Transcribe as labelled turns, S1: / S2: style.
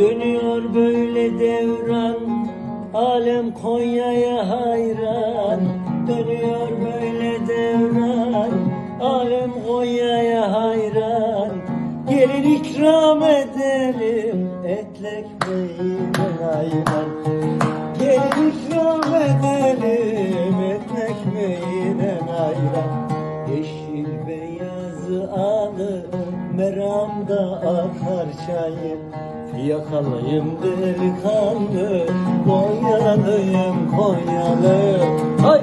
S1: Dönüyor böyle devran Alem Konya'ya hayran. Dönüyor böyle devran Alem Konya'ya hayran. Gelin ikram edelim Etlek beyin hayvan Gelin ikram edelim Etlek beyin hayran Yeşil beyazı alır meramda akar çayı Yakalıyım delikanlı Konyalıyım Konyalı Hay!